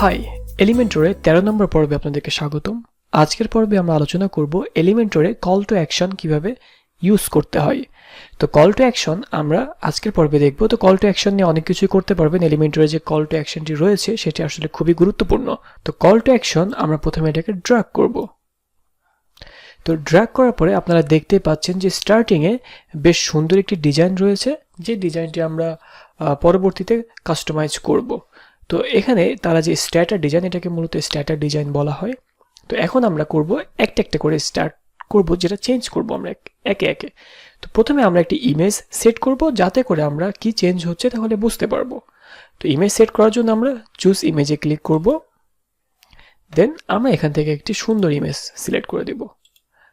High এলিমেন্টরে তেরো নম্বর পর্বে আপনাদেরকে স্বাগতম। আজকের পর্বে আমরা আলোচনা করব এলিমেন্টরে কল টু অ্যাকশন কীভাবে ইউজ করতে হয়। তো কল টু অ্যাকশন আমরা আজকের পর্বে দেখব। তো কল টু অ্যাকশন নিয়ে অনেক কিছুই করতে পারবেন। এলিমেন্টরে যে কল টু অ্যাকশনটি রয়েছে, সেটি আসলে খুবই গুরুত্বপূর্ণ। তো কল টু অ্যাকশন আমরা প্রথমে এটাকে ড্রাগ করব। তো ড্র্যাগ করার পরে আপনারা দেখতে পাচ্ছেন যে স্টার্টিংয়ে বেশ সুন্দর একটি ডিজাইন রয়েছে। যে ডিজাইনটি আমরা পরবর্তীতে কাস্টমাইজ করব। তো এখানে তারা যে স্ট্যাটার ডিজাইন, এটাকে মূলত স্ট্যাটার ডিজাইন বলা হয়। তো এখন আমরা করব একটা একটা করে স্টার্ট করব, যেটা চেঞ্জ করব আমরা এক- একে তো প্রথমে আমরা একটি ইমেজ সেট করব, যাতে করে আমরা কি চেঞ্জ হচ্ছে তাহলে বুঝতে পারব। তো ইমেজ সেট করার জন্য আমরা চুজ ইমেজে ক্লিক করব। দেন আমরা এখান থেকে একটি সুন্দর ইমেজ সিলেক্ট করে দেব।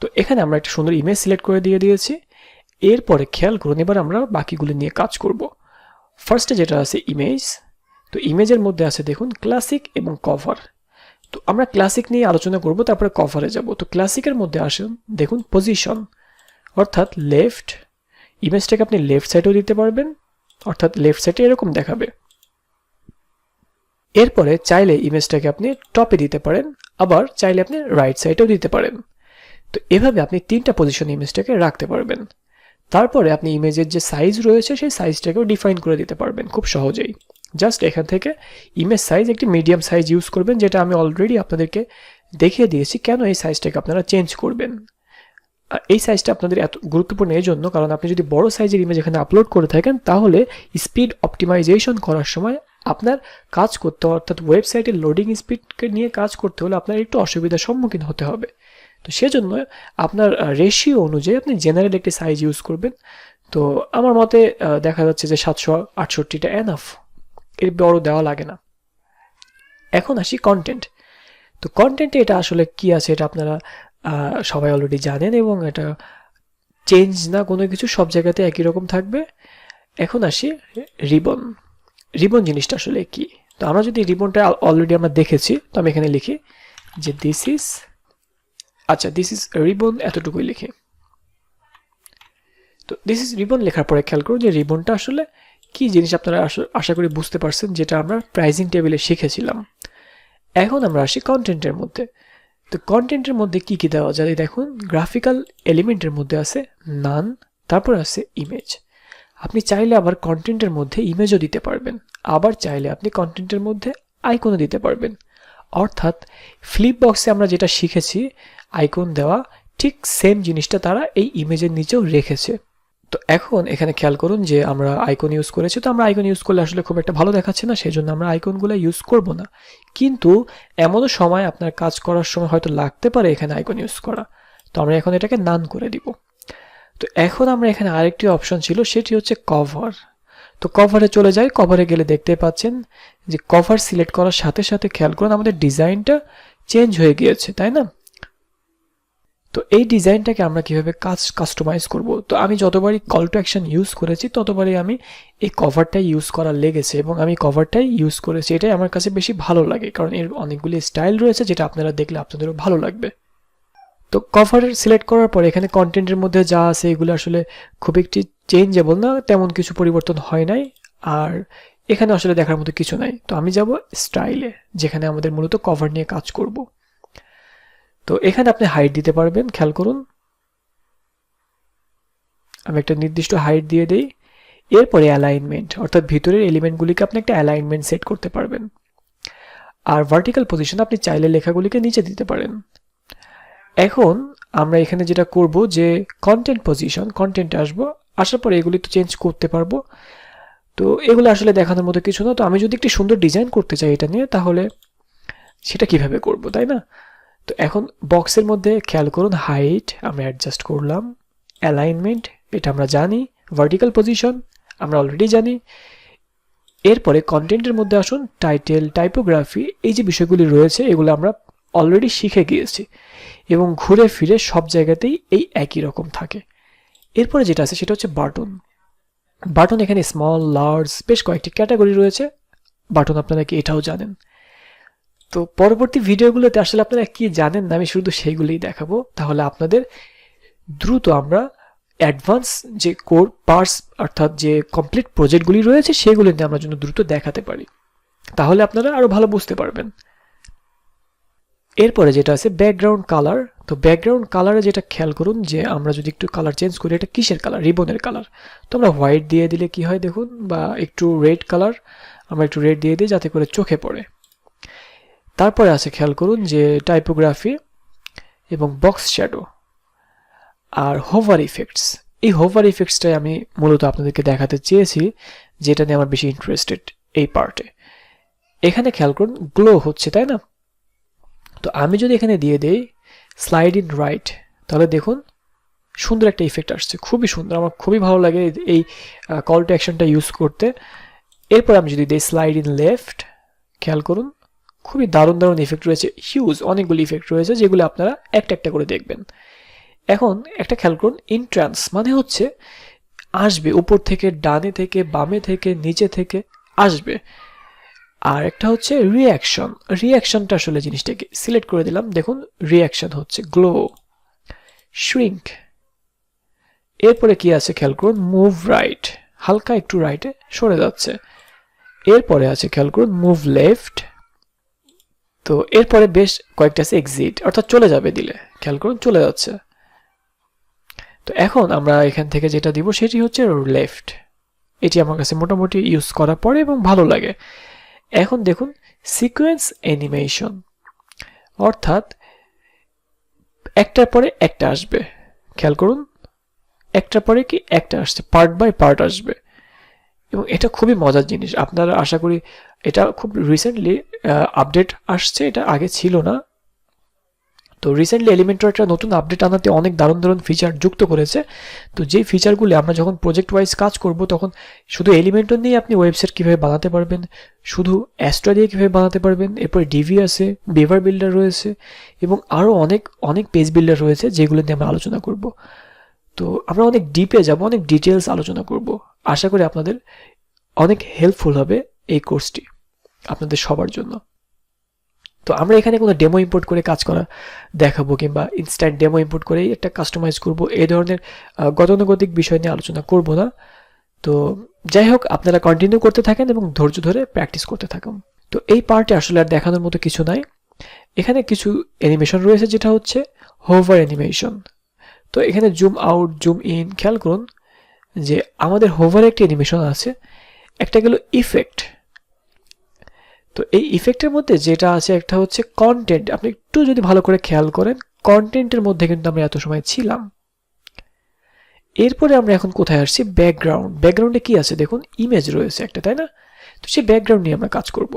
তো এখানে আমরা একটা সুন্দর ইমেজ সিলেক্ট করে দিয়ে দিয়েছি। এরপরে খেয়াল করুন, এবার আমরা বাকিগুলো নিয়ে কাজ করব। ফার্স্টে যেটা আছে ইমেজ তো ইমেজের মধ্যে আছে দেখুন ক্লাসিক এবং কভার তো আমরা ক্লাসিক নিয়ে আলোচনা করব, তারপরে কভারে যাব। তো ক্লাসিকের মধ্যে আসুন, দেখুন পজিশন অর্থাৎ লেফট ইমেজটাকে আপনি লেফট সাইডেও দিতে পারবেন, অর্থাৎ লেফট সাইডে এরকম দেখাবে। এরপরে চাইলে ইমেজটাকে আপনি টপে দিতে পারেন, আবার চাইলে আপনি রাইট সাইডেও দিতে পারেন। তো এভাবে আপনি তিনটা পজিশন ইমেজটাকে রাখতে পারবেন। তারপরে আপনি ইমেজের যে সাইজ রয়েছে, সেই সাইজটাকেও ডিফাইন করে দিতে পারবেন খুব সহজেই। জাস্ট এখান থেকে ইমেজ সাইজ একটি মিডিয়াম সাইজ ইউজ করবেন, যেটা আমি অলরেডি আপনাদেরকে দেখিয়ে দিয়েছি কেন এই সাইজটাকে আপনারা চেঞ্জ করবেন। এই সাইজটা আপনাদের এত গুরুত্বপূর্ণ এই জন্য কারণ আপনি যদি বড় সাইজের ইমেজ এখানে আপলোড করে থাকেন, তাহলে স্পিড অপটিমাইজেশন করার সময় আপনার কাজ করতে অর্থাৎ ওয়েবসাইটের লোডিং স্পিডকে নিয়ে কাজ করতে হলে আপনার একটু অসুবিধার সম্মুখীন হতে হবে। তো সেজন্য আপনার রেশিও অনুযায়ী আপনি জেনারেল একটি সাইজ ইউজ করবেন। তো আমার মতে দেখা যাচ্ছে যে সাতশো আটষট্টিটা এনাফ এর বড় দেওয়া লাগে না। এখন আসি কন্টেন্ট তো কন্টেন্টে এটা আসলে কি আছে এটা আপনারা সবাই অলরেডি জানেন এবং এটা চেঞ্জ না কোনো কিছু সব জায়গাতে একই রকম থাকবে। এখন আসি রিবন রিবন জিনিসটা আসলে কি? তো আমরা যদি রিবনটা অলরেডি আমরা দেখেছি, তো আমি এখানে লিখি যে দিস ইজ আচ্ছা দিস ইজ রিবন এতটুকুই লিখি। তো দিস ইজ রিবন লেখার পরে খেয়াল করুন যে রিবনটা আসলে কি জিনিস আপনারা আশা- করি বুঝতে পারছেন, যেটা আমরা প্রাইজিং টেবিলে শিখেছিলাম। এখন আমরা আসি কন্টেন্টের মধ্যে। তো কন্টেন্টের মধ্যে কি কি দেওয়া যায়? দেখুন গ্রাফিক্যাল এলিমেন্টের মধ্যে আছে নান তারপর আছে ইমেজ আপনি চাইলে আবার কন্টেন্টের মধ্যে ইমেজও দিতে পারবেন। আবার চাইলে আপনি কন্টেন্টের মধ্যে আইকনও দিতে পারবেন। অর্থাৎ ফ্লিপ বক্সে আমরা যেটা শিখেছি আইকন দেওয়া ঠিক সেম জিনিসটা তারা এই ইমেজের নিচেও রেখেছে। তো এখন এখানে খেয়াল করুন যে আমরা আইকন ইউজ করেছি, তো আমরা আইকন ইউজ করলে আসলে খুব একটা ভালো দেখাচ্ছে না সেই জন্য আমরা আইকনগুলো ইউজ করব না। কিন্তু এমনও সময় আপনার কাজ করার সময় হয়তো লাগতে পারে এখানে আইকন ইউজ করা। তো আমরা এখন এটাকে নান করে দিব। তো এখন আমরা এখানে আরেকটি অপশন ছিল, সেটি হচ্ছে কভার তো কভারে চলে যাই কভারে গেলে দেখতে পাচ্ছেন যে কভার সিলেক্ট করার সাথে সাথে খেয়াল করুন আমাদের ডিজাইনটা চেঞ্জ হয়ে গিয়েছে, তাই না? তো এই ডিজাইনটাকে আমরা কীভাবে কাজ কাস্টমাইজ করব? তো আমি যতবারই কল টু অ্যাকশন ইউজ করেছি, ততবারই আমি এই কভারটাই ইউজ করা লেগেছে এবং আমি কভারটাই ইউজ করেছি। এটাই আমার কাছে বেশি ভালো লাগে, কারণ এর অনেকগুলি স্টাইল রয়েছে যেটা আপনারা দেখলে আপনাদেরও ভালো লাগবে। তো কভার সিলেক্ট করার পরে এখানে কন্টেন্টের মধ্যে যা আছে এগুলো আসলে খুব একটি চেঞ্জেবল না, তেমন কিছু পরিবর্তন হয় নাই। আর এখানে আসলে দেখার মতো কিছু নাই। তো আমি যাব স্টাইলে যেখানে আমাদের মূলত কভার নিয়ে কাজ করব। তো এখানে আপনি হাইট দিতে পারবেন, খেয়াল করুন। আমি একটা নির্দিষ্ট হাইট দিয়ে দেই। এরপরে অ্যালাইনমেন্ট অর্থাৎ ভিতরের এলিমেন্টগুলিকে আপনি একটা অ্যালাইনমেন্ট সেট করতে পারবেন। আর ভার্টিক্যাল পজিশন আপনি চাইলে লেখাগুলিকে নিচে দিতে পারেন। এখন আমরা এখানে যেটা করব যে কন্টেন্ট পজিশন কন্টেন্টে আসব। আসার পরে এগুলি তো চেঞ্জ করতে পারব। তো এগুলো আসলে দেখানোর মতো কিছু না। তো আমি যদি একটি সুন্দর ডিজাইন করতে চাই এটা নিয়ে, তাহলে সেটা কীভাবে করব, তাই না? তো এখন বক্সের মধ্যে খেয়াল করুন হাইট আমরা অ্যাডজাস্ট করলাম অ্যালাইনমেন্ট এটা আমরা জানি ভার্টিক্যাল পজিশন আমরা অলরেডি জানি। এরপরে কন্টেন্টের মধ্যে আসুন টাইটেল টাইপোগ্রাফি এই যে বিষয়গুলি রয়েছে, এগুলো আমরা অলরেডি শিখে গিয়েছি এবং ঘুরে ফিরে সব জায়গাতেই এই একই রকম থাকে। এরপরে যেটা আছে সেটা হচ্ছে বাটন বাটন এখানে স্মল লার্জ বেশ কয়েকটি ক্যাটাগরি রয়েছে। বাটন আপনারা কি এটাও জানেন? তো পরবর্তী ভিডিওগুলোতে আসলে আপনারা কি জানেন না, আমি শুধু সেইগুলোই দেখাবো। তাহলে আপনাদের দ্রুত আমরা অ্যাডভান্স যে কোর পার্টস অর্থাৎ যে কমপ্লিট প্রজেক্টগুলি রয়েছে, সেগুলো নিয়ে আমরা যেন দ্রুত দেখাতে পারি। তাহলে আপনারা আরও ভালো বুঝতে পারবেন। এরপরে যেটা আছে ব্যাকগ্রাউন্ড কালার তো ব্যাকগ্রাউন্ড কালারে যেটা খেয়াল করুন যে আমরা যদি একটু কালার চেঞ্জ করি, এটা কিসের কালার রিবনের কালার তো আমরা হোয়াইট দিয়ে দিলে কি হয় দেখুন, বা একটু রেড কালার আমরা একটু রেড দিয়ে দিই যাতে করে চোখে পড়ে। তারপরে আছে খেয়াল করুন যে টাইপোগ্রাফি এবং বক্স শ্যাডো আর হোভার ইফেক্টস এই হোভার ইফেক্টসটাই আমি মূলত আপনাদেরকে দেখাতে চেয়েছি, যেটা নিয়ে আমার বেশি ইন্টারেস্টেড এই পার্টে এখানে খেয়াল করুন গ্লো হচ্ছে, তাই না? তো আমি যদি এখানে দিয়ে দেই স্লাইড ইন রাইট তাহলে দেখুন সুন্দর একটা ইফেক্ট আসছে, খুবই সুন্দর, আমার খুবই ভালো লাগে এই কল টু অ্যাকশনটা ইউজ করতে। এরপর আমি যদি দিই স্লাইড ইন লেফট খেয়াল করুন খুবই দারুণ দারুণ ইফেক্ট রয়েছে হিউজ অনেকগুলি ইফেক্ট রয়েছে যেগুলো আপনারা একটা একটা করে দেখবেন। এখন একটা খেয়াল করুন ইন্ট্রান্স মানে হচ্ছে আসবে, উপর থেকে, ডানে থেকে, বামে থেকে, নিচে থেকে আসবে। আর একটা হচ্ছে রিয়াকশন রিয়াকশনটা আসলে জিনিসটাকে সিলেক্ট করে দিলাম। দেখুন রিয়াকশন হচ্ছে গ্লো শ্রিঙ্ক এরপরে কি আছে খেয়াল করুন মুভ রাইট হালকা একটু রাইটে সরে যাচ্ছে। এরপরে আছে খেয়াল করুন মুভ লেফট তো এরপরে বেশ কয়েকটা আছে এক্সিট অর্থাৎ চলে যাবে দিলে। খেয়াল করুন, চলে যাচ্ছে। তো এখন আমরা এখান থেকে যেটা দিব সেটি হচ্ছে লেফট এটি আমার কাছে মোটামুটি ইউজ করার পরে এবং ভালো লাগে। এখন দেখুন সিকোয়েন্স অ্যানিমেশন অর্থাৎ একটার পরে একটা আসবে। খেয়াল করুন, একটার পরে কি একটা আসছে পার্ট বাই পার্ট আসবে। এবং এটা খুবই মজার জিনিস। আপনারা আশা করি এটা খুব রিসেন্টলি আপডেট আসছে, এটা আগে ছিল না। তো রিসেন্টলি এলিমেন্টর একটা নতুন আপডেট আনাতে অনেক দারুণ দারুণ ফিচার যুক্ত করেছে। তো যেই ফিচারগুলি আমরা যখন প্রজেক্ট ওয়াইজ কাজ করব, তখন শুধু এলিমেন্টর নিয়ে আপনি ওয়েবসাইট কীভাবে বানাতে পারবেন, শুধু অ্যাস্ট্রা দিয়ে কীভাবে বানাতে পারবেন, এরপরে ডিভি আছে বেভার বিল্ডার রয়েছে, এবং আরও অনেক অনেক পেজ বিল্ডার রয়েছে যেগুলো নিয়ে আমরা আলোচনা করব। তো আমরা অনেক ডিপে যাব, অনেক ডিটেলস আলোচনা করব। আশা করি আপনাদের অনেক হেল্পফুল হবে এই কোর্সটি আপনাদের সবার জন্য। তো আমরা এখানে কোনো ডেমো ইম্পোর্ট করে কাজ করা দেখাবো কিংবা ইনস্ট্যান্ট ডেমো ইম্পোর্ট করেই একটা কাস্টমাইজ করব, এই ধরনের গতানুগতিক বিষয় নিয়ে আলোচনা করব না। তো যাই হোক, আপনারা কন্টিনিউ করতে থাকেন এবং ধৈর্য ধরে প্র্যাকটিস করতে থাকুন। তো এই পার্টে আসলে আর দেখানোর মতো কিছু নাই। এখানে কিছু অ্যানিমেশন রয়েছে যেটা হচ্ছে হোভার অ্যানিমেশন তো এখানে জুম আউট জুম ইন খেয়াল করুন যে আমাদের হোভার একটি অ্যানিমেশন আছে, একটা গেল ইফেক্ট তো এই ইফেক্টের মধ্যে যেটা আছে একটা হচ্ছে কন্টেন্ট আপনি একটু যদি ভালো করে খেয়াল করেন কন্টেন্টের মধ্যে কিন্তু আমরা এত সময় ছিলাম। এরপরে আমরা এখন কোথায় আসছি? ব্যাকগ্রাউন্ড ব্যাকগ্রাউন্ডে কি আছে? দেখুন ইমেজ রয়েছে একটা, তাই না? তো সেই ব্যাকগ্রাউন্ড নিয়ে আমরা কাজ করব।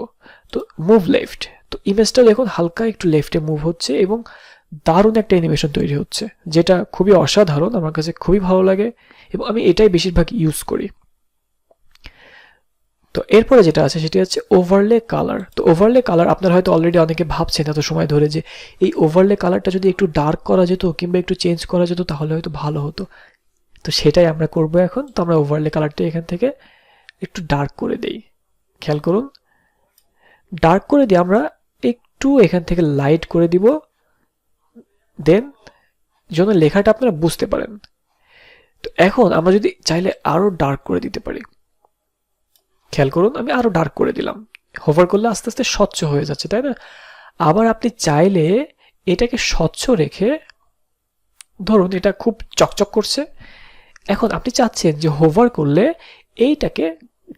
তো মুভ লেফট তো ইমেজটা দেখুন, হালকা একটু লেফটে মুভ হচ্ছে এবং দারুণ একটা অ্যানিমেশন তৈরি হচ্ছে, যেটা খুবই অসাধারণ, আমার কাছে খুবই ভালো লাগে এবং আমি এটাই বেশিরভাগ ইউজ করি। তো এরপরে যেটা আছে সেটি হচ্ছে ওভারলে কালার তো ওভারলে কালার আপনারা হয়তো অলরেডি অনেকে ভাবছেন এত সময় ধরে যে এই ওভারলে কালারটা যদি একটু ডার্ক করা যেত কিংবা একটু চেঞ্জ করা যেত তাহলে হয়তো ভালো হতো। তো সেটাই আমরা করব এখন। তো আমরা ওভারলে কালারটা এখান থেকে একটু ডার্ক করে দেই। খেয়াল করুন। ডার্ক করে দিয়ে আমরা একটু এখান থেকে লাইট করে দিব। দেন যেন লেখাটা আপনারা বুঝতে পারেন। তো এখন আমরা যদি চাইলে আরও ডার্ক করে দিতে পারি। খেয়াল করুন, আমি আরও ডার্ক করে দিলাম। হোভার করলে আস্তে আস্তে স্বচ্ছ হয়ে যাচ্ছে, তাই না? আবার আপনি চাইলে এটাকে স্বচ্ছ রেখে, ধরুন এটা খুব চকচক করছে, এখন আপনি চাচ্ছেন যে হোভার করলে এইটাকে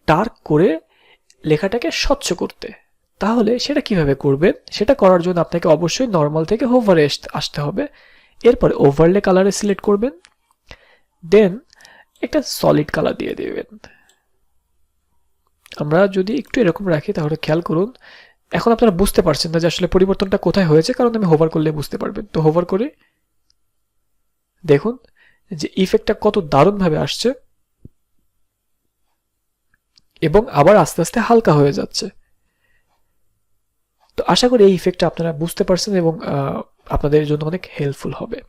ডার্ক করে লেখাটাকে স্বচ্ছ করতে। তাহলে সেটা কীভাবে করবেন? সেটা করার জন্য আপনাকে অবশ্যই নর্মাল থেকে হোভারে আসতে হবে। এরপরে ওভারলে কালারে সিলেক্ট করবেন। দেন একটা সলিড কালার দিয়ে দেবেন। আমরা যদি একটু এরকম রাখি, তাহলে খেয়াল করুন, এখন আপনারা বুঝতে পারছেন না যে আসলে পরিবর্তনটা কোথায় হয়েছে, কারণ আমি হোভার করলে বুঝতে পারবেন। তো হোভার করে দেখুন যে ইফেক্টটা কত দারুণভাবে আসছে এবং আবার আস্তে আস্তে হালকা হয়ে যাচ্ছে। তো আশা করি এই ইফেক্টটা আপনারা বুঝতে পারছেন এবং আপনাদের জন্য অনেক হেল্পফুল হবে।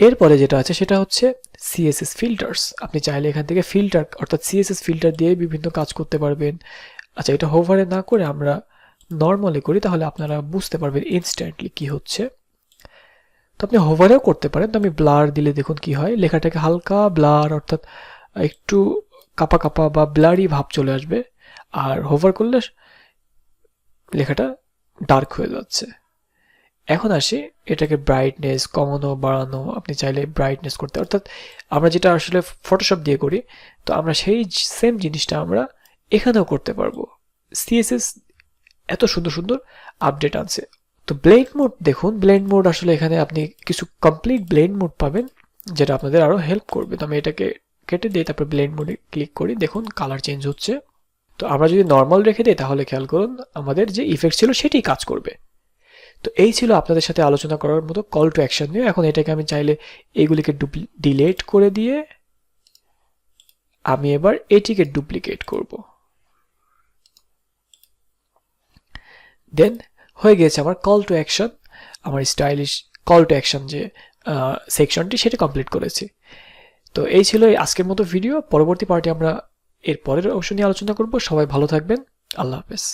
এরপরে যেটা আছে সেটা হচ্ছে সিএসএস ফিল্টার্স আপনি চাইলে এখান থেকে ফিল্টার অর্থাৎ সিএসএস ফিল্টার দিয়ে বিভিন্ন কাজ করতে পারবেন। আচ্ছা এটা হোভারে না করে আমরা নর্মালি করি, তাহলে আপনারা বুঝতে পারবেন ইনস্ট্যান্টলি কি হচ্ছে। তো আপনি হোভারেও করতে পারেন, তো আমি ব্লার দিলে দেখুন কি হয়, লেখাটাকে হালকা ব্লার অর্থাৎ একটু কাপা কাপা বা ব্লারই ভাব চলে আসবে। আর হোভার করলে লেখাটা ডার্ক হয়ে যাচ্ছে। এখন আসি এটাকে ব্রাইটনেস কমানো, বাড়ানো, আপনি চাইলে ব্রাইটনেস করতে অর্থাৎ আমরা যেটা আসলে ফটোশপ দিয়ে করি, তো আমরা সেই সেম জিনিসটা আমরা এখানেও করতে পারব। সিএসএস এত সুন্দর সুন্দর আপডেট আনছে। তো ব্লেন্ড মোড দেখুন ব্লেন্ড মোড আসলে এখানে আপনি কিছু কমপ্লিট ব্লেন্ড মোড পাবেন, যেটা আপনাদের আরও হেল্প করবে। তো আমি এটাকে কেটে দিই তারপর ব্লেন্ড মোডে ক্লিক করি, দেখুন কালার চেঞ্জ হচ্ছে। তো আমরা যদি নর্মাল রেখে দিই, তাহলে খেয়াল করুন, আমাদের যে ইফেক্ট ছিল সেটাই কাজ করবে। তো এই ছিল আপনাদের সাথে আলোচনা করার মতো কল টু অ্যাকশন নিয়ে। এখন এটাকে আমি চাইলে এগুলিকে ডিলেট করে দিয়ে আমি এবার এটিকে ডুপ্লিকেট করব। দেন হয়ে গেছে আমার কল টু অ্যাকশন আমার স্টাইলিশ কল টু অ্যাকশন যে সেকশনটি সেটা কমপ্লিট করেছি। তো এই ছিল আজকের মতো ভিডিও পরবর্তী পার্টি আমরা এর পরের অংশ নিয়ে আলোচনা করব। সবাই ভালো থাকবেন। আল্লাহ হাফেজ।